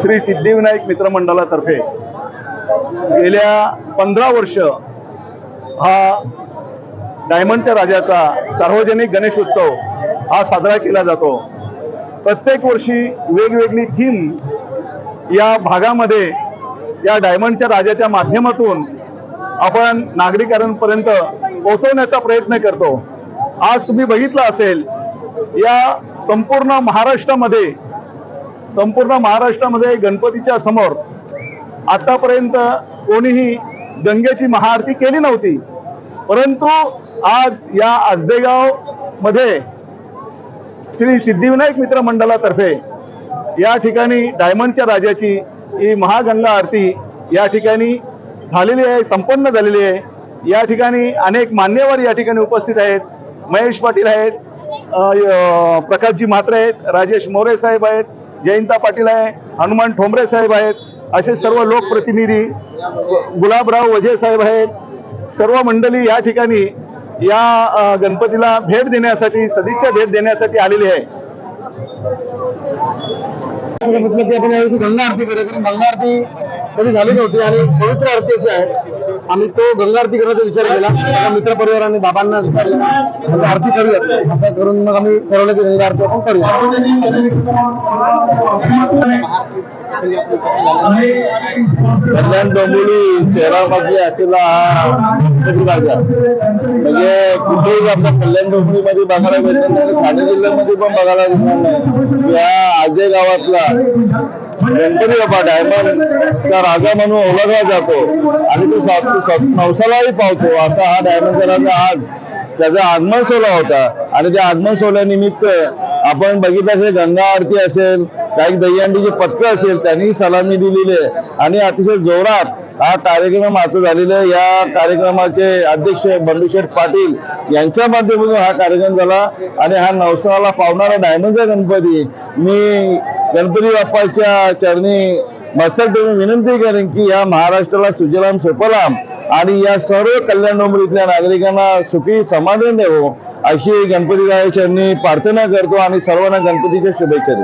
श्री सिद्धिविनायक मित्रमंडळातर्फे गेल्या पंधरा वर्ष हा डायमंडच्या राजाचा सार्वजनिक गणेश उत्सव हा साजरा केला जातो. प्रत्येक वर्षी वेगवेगळी थीम या भागामध्ये या डायमंडच्या राजाच्या माध्यमातून आपण नागरिकांपर्यंत पोहोचवण्याचा प्रयत्न करतो. आज तुम्ही बघितलं असेल या संपूर्ण महाराष्ट्रामध्ये संपूर्ण महाराष्ट्रामध्ये गणपतीच्या समोर आतापर्यंत कोणीही गंगेची महाआरती केली नव्हती. परंतु आज या आजदेगावमध्ये श्री सिद्धिविनायक मित्र मंडळातर्फे या ठिकाणी डायमंडच्या राजाची ही महागंगा आरती या ठिकाणी झालेली आहे संपन्न झालेली आहे. या ठिकाणी अनेक मान्यवर या ठिकाणी उपस्थित आहेत. महेश पाटील आहेत प्रकाशजी म्हात्रे आहेत राजेश मोरे साहेब आहेत जयंता पाटील आहे हनुमान ठोंबरे साहेब आहेत असे सर्व लोकप्रतिनिधी गुलाबराव वझे साहेब आहेत सर्व मंडळी या ठिकाणी या गणपतीला भेट देण्यासाठी सदिच्छा भेट देण्यासाठी आलेली आहे. म्हटलं की आपण यावर्षी गंगा आरती करत गंगा आरती कधी झाली नव्हती आणि पवित्र आरती अशी आहे. आम्ही तो गंगा आरती करण्याचा विचार केला. सगळ्या मित्रपरिवाराने बाबांना विचारलं. आरती करूयात. असं करून मग आम्ही ठरवलं की गंगा आरती आपण कल्याण डोंबिवली शहरामध्ये असलेला म्हणजे कुठेही आपल्या कल्याण डोंबिवलीमध्ये बघायला भेटणार नाही ठाणे जिल्ह्यामध्ये पण बघायला भेटणार नाही. या आजे गावातला गणपती बाबा डायमंडचा राजा म्हणून ओळखला जातो. आणि तो नवसालाही पावतो. असा हा डायमंडचा राजा आज त्याचा आगमन सोहळा होता. आणि त्या आगमन सोहळ्यानिमित्त आपण बघितलं असेल गंगा आरती असेल काही दहीहंडीचे पथकं असेल त्यांनी सलामी दिलेली आहे. आणि अतिशय जोरात हा कार्यक्रम आजचा झालेला आहे. या कार्यक्रमाचे अध्यक्ष बंडूशेठ पाटील यांच्या माध्यमातून हा कार्यक्रम झाला. आणि हा नवसाला पावणारा डायमंडचा गणपती मी गणपती बाप्पाच्या चरणी मस्तक ठेवून विनंती करेन की या महाराष्ट्राला सुजलाम सुफलाम आणि या सर्व कल्याण डोंबरीतल्या नागरिकांना सुखी समाधान देवो अशी गणपती चरणी प्रार्थना करतो आणि सर्वांना गणपतीच्या शुभेच्छा देतो.